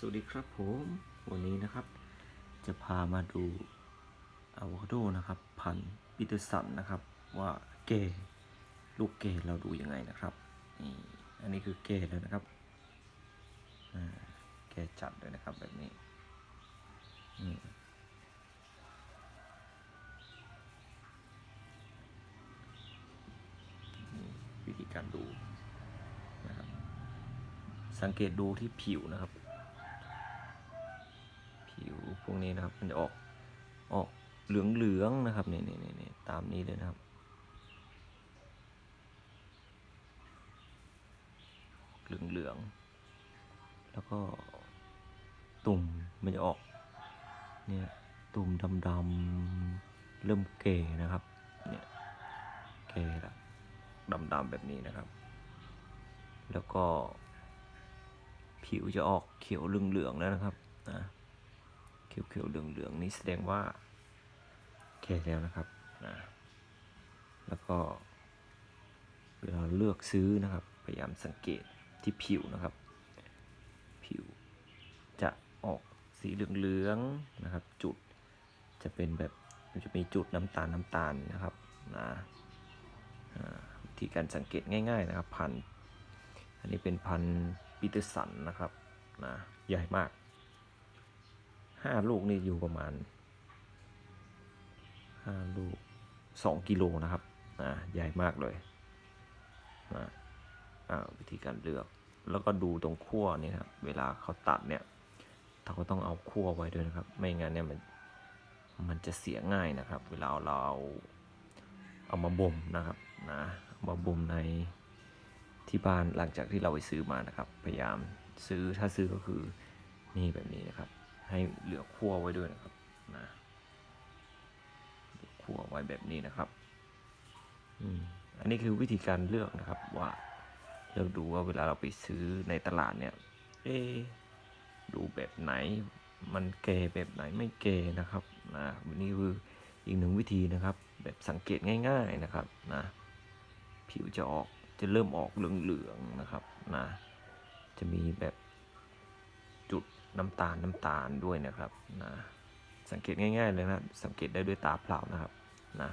สวัสดีครับผมวันนี้นะครับ จะพามาดูอะโวคาโดนะครับพันปีเตอร์สันนะครับ ว่าเกลูกเกเราดูยังไงนะครับนี่อันนี้คือเกแล้วนะครับอ่าแกจัดเลยนะครับแบบนี้นวิธีการดูนะครับสังเกตดูที่ผิวนะครับ พวกนี้นะครับ มันจะออกออกเหลืองๆนะครับเนี่ยเนี่ยเนี่ยตามนี้เลยนะครับ เหลืองๆแล้วก็ตุ่มมันจะออกเนี่ยตุ่มดำๆเริ่มเก่นะครับเนี่ยเก่ละดำๆแบบนี้นะครับ แล้วก็ผิวจะออกเขียวเหลืองๆแล้วนะครับนะ ขียวเขียวๆเหลืองๆนี่แสดงว่าแก่แล้วนะครับนะแล้วก็เวลาเลือกซื้อนะครับ พยายามสังเกตที่ผิวนะครับ ผิวจะออกสีเหลืองๆนะครับ จุดจะเป็นแบบมันจะมีจุดน้ำตาลน้ำตาลนะครับนะอ่าวิธีการสังเกตง่าย ๆนะครับ พันธุ์อันนี้เป็นพันธุ์ปีเตอร์สันนะครับนะใหญ่มาก ห้าลูกนี่อยู่ประมาณห้าลูกสองกิโลนะครับนะใหญ่มากเลยนะอ่าวิธีการเลือก แล้วก็ดูตรงขั้วนี่ครับ เวลาเขาตัดเนี่ยเราก็ต้องเอาขั้วไว้ด้วยนะครับ ไม่งั้นเนี่ยมันมันจะเสียง่ายนะครับ เวลาเราเอาเอามาบ่มนะครับนะเอามาบ่มในที่บ้านหลังจากที่เราไปซื้อมานะครับ พยายามซื้อถ้าซื้อก็คือนี่แบบนี้นะครับ ให้เหลือขั้วไว้ด้วยนะครับนะขั้วไว้แบบนี้นะครับอืมอันนี้คือวิธีการเลือกนะครับว่าเลือกดูว่าเวลาเราไปซื้อในตลาดเนี่ย เอ ดูแบบไหน มันเกแบบไหนไม่เกนะครับนะนี่คืออีกหนึ่งวิธีนะครับ แบบสังเกตง่าย ๆนะครับนะผิวจะออกจะเริ่มออกเหลืองๆนะครับนะจะมีแบบ น้ำตาลน้ำตาลด้วยนะครับนะสังเกตง่ายๆเลยนะสังเกตได้ด้วยตาเปล่านะครับนะ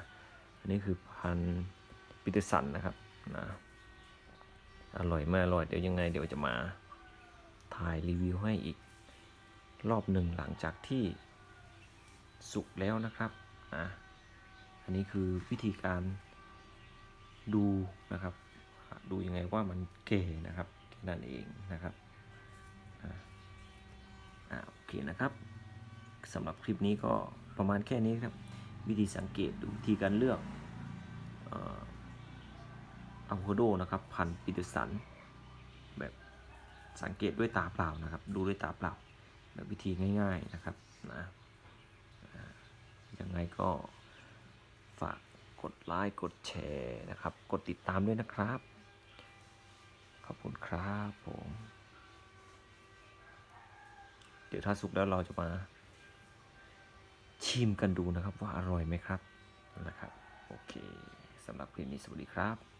อันนี้คือพันปีเตรสันนะครับนะอร่อยไม่อร่อยเดี๋ยวยังไงเดี๋ยวจะมาถ่ายรีวิวให้อีกรอบหนึ่งหลังจากที่สุกแล้วนะครับนะอันนี้คือวิธีการดูนะครับ ดูยังไงว่ามันเก๋นะครับแค่นั้นเองนะครับ นะครับสำหรับคลิปนี้ก็ประมาณแค่นี้ครับ วิธีสังเกตดูวิธีการเลือกอะโวคาโดนะครับ พันปีเตอร์สัน แบบสังเกตด้วยตาเปล่านะครับ ดูด้วยตาเปล่าแบบวิธีง่ายๆนะครับนะยังไงก็ฝากกดไลค์กดแชร์นะครับ กดติดตามด้วยนะครับ ขอบคุณครับผม เดี๋ยวถ้าสุกแล้วเราจะมา ชิมกันดูนะครับว่าอร่อยไหมครับนะครับ โอเคสำหรับคลิปนี้สวัสดีครับ